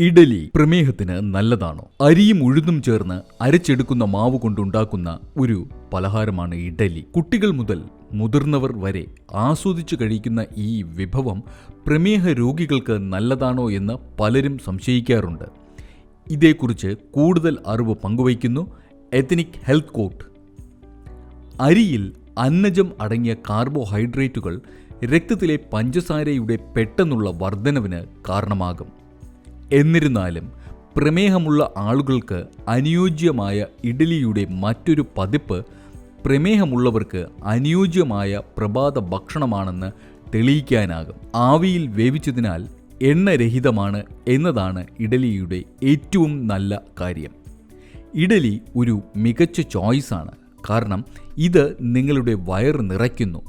ഇഡലി പ്രമേഹത്തിന് നല്ലതാണോ? അരിയും ഉഴുതും ചേർന്ന് അരച്ചെടുക്കുന്ന മാവ് കൊണ്ടുണ്ടാക്കുന്ന ഒരു പലഹാരമാണ് ഇഡലി. കുട്ടികൾ മുതൽ മുതിർന്നവർ വരെ ആസ്വദിച്ചു കഴിക്കുന്ന ഈ വിഭവം പ്രമേഹ രോഗികൾക്ക് നല്ലതാണോ എന്ന് പലരും സംശയിക്കാറുണ്ട്. ഇതേക്കുറിച്ച് കൂടുതൽ അറിവ് പങ്കുവയ്ക്കുന്നു എത്തനിക് ഹെൽത്ത് കോട്ട് അരിയിൽ അന്നജം അടങ്ങിയ കാർബോഹൈഡ്രേറ്റുകൾ രക്തത്തിലെ പഞ്ചസാരയുടെ പെട്ടെന്നുള്ള വർധനവിന് കാരണമാകും. എന്നിരുന്നാലും പ്രമേഹമുള്ള ആളുകൾക്ക് അനുയോജ്യമായ ഇഡലിയുടെ മറ്റൊരു പതിപ്പ് പ്രമേഹമുള്ളവർക്ക് അനുയോജ്യമായ പ്രഭാത ഭക്ഷണമാണെന്ന് തെളിയിക്കാനാകും. ആവിയിൽ വേവിച്ചതിനാൽ എണ്ണരഹിതമാണ് എന്നതാണ് ഇഡലിയുടെ ഏറ്റവും നല്ല കാര്യം. ഇഡലി ഒരു മികച്ച ചോയ്സാണ്. കാരണം ഇത് നിങ്ങളുടെ വയറ് നിറയ്ക്കുന്നു.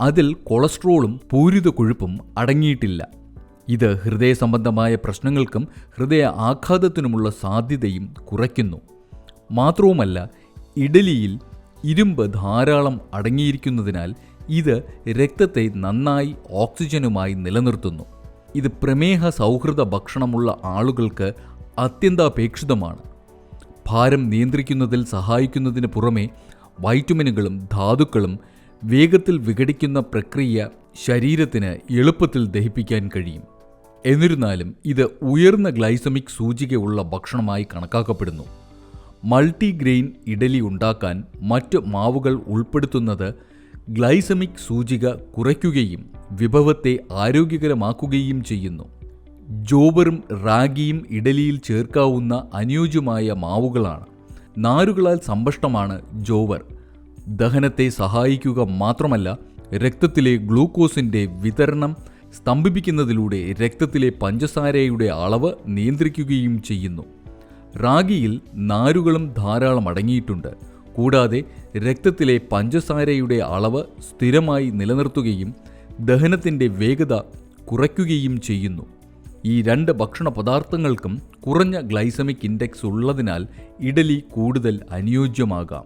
അതിൽ കൊളസ്ട്രോളും പൂരിത കൊഴുപ്പും അടങ്ങിയിട്ടില്ല. ഇത് ഹൃദയ സംബന്ധമായ പ്രശ്നങ്ങൾക്കും ഹൃദയ ആഘാതത്തിനുമുള്ള സാധ്യതയും കുറയ്ക്കുന്നു. മാത്രവുമല്ല ഇഡലിയിൽ ഇരുമ്പ് ധാരാളം അടങ്ങിയിരിക്കുന്നതിനാൽ ഇത് രക്തത്തെ നന്നായി ഓക്സിജനുമായി നിലനിർത്തുന്നു. ഇത് പ്രമേഹ സൗഹൃദ ഭക്ഷണമുള്ള ആളുകൾക്ക് അത്യന്താപേക്ഷിതമാണ്. ഭാരം നിയന്ത്രിക്കുന്നതിൽ സഹായിക്കുന്നതിന് പുറമെ വൈറ്റമിനുകളും ധാതുക്കളും വേഗത്തിൽ വിഘടിക്കുന്ന പ്രക്രിയ ശരീരത്തിന് എളുപ്പത്തിൽ ദഹിപ്പിക്കാൻ കഴിയും. എന്നിരുന്നാലും ഇത് ഉയർന്ന ഗ്ലൈസമിക് സൂചികയുള്ള ഭക്ഷണമായി കണക്കാക്കപ്പെടുന്നു. മൾട്ടിഗ്രെയിൻ ഇഡലി ഉണ്ടാക്കാൻ മറ്റ് മാവുകൾ ഉൾപ്പെടുത്തുന്നത് ഗ്ലൈസമിക് സൂചിക കുറയ്ക്കുകയും വിഭവത്തെ ആരോഗ്യകരമാക്കുകയും ചെയ്യുന്നു. ജോബറും റാഗിയും ഇഡലിയിൽ ചേർക്കാവുന്ന അനുയോജ്യമായ മാവുകളാണ്. നാരുകളാൽ സമ്പഷ്ടമാണ് ജോവർ. ദഹനത്തെ സഹായിക്കുക മാത്രമല്ല രക്തത്തിലെ ഗ്ലൂക്കോസിന്റെ വിതരണം സ്തംഭിപ്പിക്കുന്നതിലൂടെ രക്തത്തിലെ പഞ്ചസാരയുടെ അളവ് നിയന്ത്രിക്കുകയും ചെയ്യുന്നു. റാഗിയിൽ നാരുകളും ധാരാളം അടങ്ങിയിട്ടുണ്ട്. കൂടാതെ രക്തത്തിലെ പഞ്ചസാരയുടെ അളവ് സ്ഥിരമായി നിലനിർത്തുകയും ദഹനത്തിന്റെ വേഗത കുറയ്ക്കുകയും ചെയ്യുന്നു. ഈ രണ്ട് ഭക്ഷണ പദാർത്ഥങ്ങൾക്കും കുറഞ്ഞ ഗ്ലൈസമിക് ഇൻഡെക്സ് ഉള്ളതിനാൽ ഇഡലി കൂടുതൽ അനുയോജ്യമാകാം.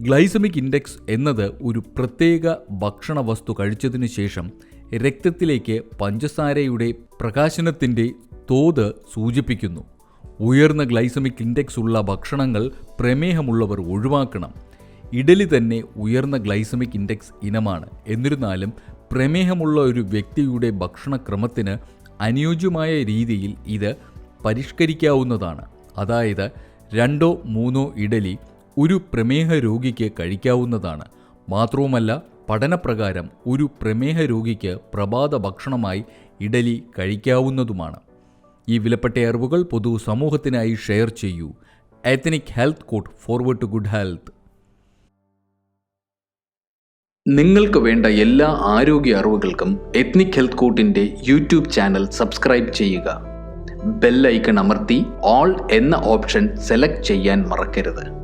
ഗ്ലൈസമിക് ഇൻഡെക്സ് എന്നത് ഒരു പ്രത്യേക ഭക്ഷണ വസ്തു കഴിച്ചതിന് ശേഷം രക്തത്തിലേക്ക് പഞ്ചസാരയുടെ പ്രകാശനത്തിന്റെ തോത് സൂചിപ്പിക്കുന്നു. ഉയർന്ന ഗ്ലൈസമിക് ഇൻഡെക്സ് ഉള്ള ഭക്ഷണങ്ങൾ പ്രമേഹമുള്ളവർ ഒഴിവാക്കണം. ഇഡലി തന്നെ ഉയർന്ന ഗ്ലൈസമിക് ഇൻഡെക്സ് ഇനമാണ്. എന്നിരുന്നാലും പ്രമേഹമുള്ള ഒരു വ്യക്തിയുടെ ഭക്ഷണക്രമത്തിന് അനുയോജ്യമായ രീതിയിൽ ഇത് പരിഷ്കരിക്കാവുന്നതാണ്. അതായത് രണ്ടോ മൂന്നോ ഇഡലി ഒരു പ്രമേഹ രോഗിക്ക് കഴിക്കാവുന്നതാണ്. മാത്രവുമല്ല പഠനപ്രകാരം ഒരു പ്രമേഹ രോഗിക്ക് പ്രഭാത ഭക്ഷണമായി ഇഡലി കഴിക്കാവുന്നതുമാണ്. ഈ വിലപ്പെട്ട അറിവുകൾ പൊതു സമൂഹത്തിനായി ഷെയർ ചെയ്യൂ. Ethnic health court forward to good health നിങ്ങൾക്ക് വേണ്ട എല്ലാ ആരോഗ്യ അറിവുകൾക്കും എത്നിക് ഹെൽത്ത് കോട്ടിന്റെ യൂട്യൂബ് ചാനൽ സബ്സ്ക്രൈബ് ചെയ്യുക. ബെല്ലൈക്കൺ അമർത്തി ഓൾ എന്ന ഓപ്ഷൻ സെലക്ട് ചെയ്യാൻ മറക്കരുത്.